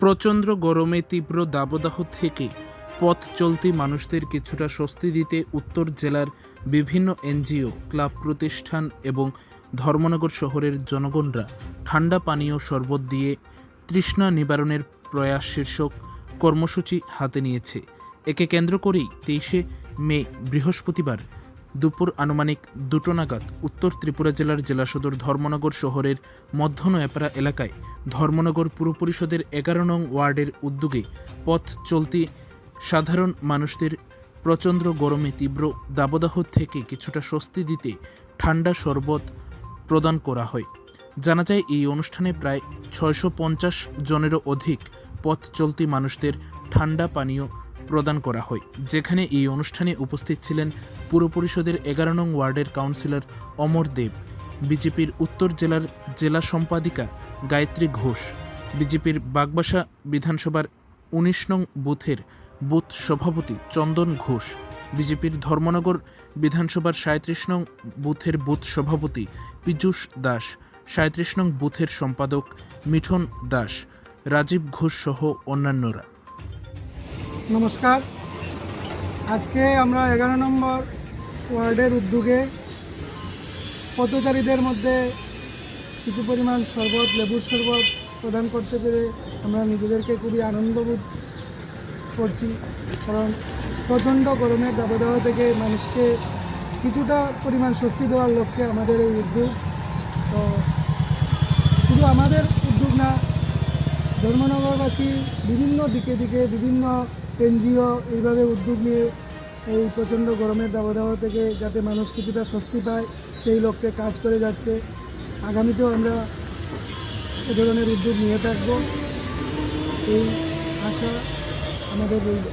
প্রচণ্ড গরমে তীব্র দাবদাহ থেকে পথ চলতি মানুষদের কিছুটা স্বস্তি দিতে উত্তর জেলার বিভিন্ন এনজিও, ক্লাব প্রতিষ্ঠান এবং ধর্মনগর শহরের জনগণরা ঠান্ডা পানীয় শরবত দিয়ে তৃষ্ণা নিবারণের প্রয়াস শীর্ষক কর্মসূচি হাতে নিয়েছে। একে কেন্দ্র করেই তেইশে মে, বৃহস্পতিবার দুপুর আনুমানিক দুটো নাগাদ উত্তর ত্রিপুরা জেলার জেলা সদর ধর্মনগর শহরের মধ্য নয়াপাড়া এলাকায় ধর্মনগর পুর পরিষদের এগারো নং ওয়ার্ডের উদ্যোগে পথ চলতি সাধারণ মানুষদের প্রচণ্ড গরমে তীব্র দাবদাহ থেকে কিছুটা স্বস্তি দিতে ঠান্ডা শরবত প্রদান করা হয়। জানা যায়, এই অনুষ্ঠানে প্রায় ছয়শো পঞ্চাশ জনেরও অধিক পথ চলতি মানুষদের ঠান্ডা পানীয় প্রদান করা হয়। যেখানে এই অনুষ্ঠানে উপস্থিত ছিলেন পুর পরিষদের এগারো নং ওয়ার্ডের কাউন্সিলর অমর দেব। বিজেপির উত্তর জেলার জেলা সম্পাদিকা গায়ত্রী ঘোষ। বিজেপির বাগবাসা বিধানসভার উনিশ নং বুথের বুথ সভাপতি চন্দন ঘোষ। বিজেপির ধর্মনগর বিধানসভার সাঁত্রিশ নং বুথের বুথ সভাপতি পীযূষ দাস। সাঁত্রিশ নং বুথের সম্পাদক মিঠন দাস। রাজীব ঘোষ সহ অন্যান্যরা। নমস্কার। আজকে আমরা এগারো নম্বর ওয়ার্ডের উদ্যোগে পথচারীদের মধ্যে কিছু পরিমাণ শরবত লেবুর শরবত প্রদান করতে পেরে আমরা নিজেদেরকে খুবই আনন্দবোধ করছি। কারণ প্রচণ্ড গরমের দাবদাহ থেকে মানুষকে কিছুটা পরিমাণ স্বস্তি দেওয়ার লক্ষ্যে আমাদের এই উদ্যোগ। তো শুধু আমাদের উদ্যোগ না, ধর্মনগরবাসী বিভিন্ন দিকে দিকে বিভিন্ন এনজিও এইভাবে উদ্যোগ নিয়ে এই প্রচণ্ড গরমের দাবদাহ থেকে যাতে মানুষ কিছুটা স্বস্তি পায়, সেই লক্ষ্যে কাজ করে যাচ্ছে। আগামীতেও আমরা এ ধরনের উদ্যোগ নিয়ে থাকব। এই আশা আমাদের রইল।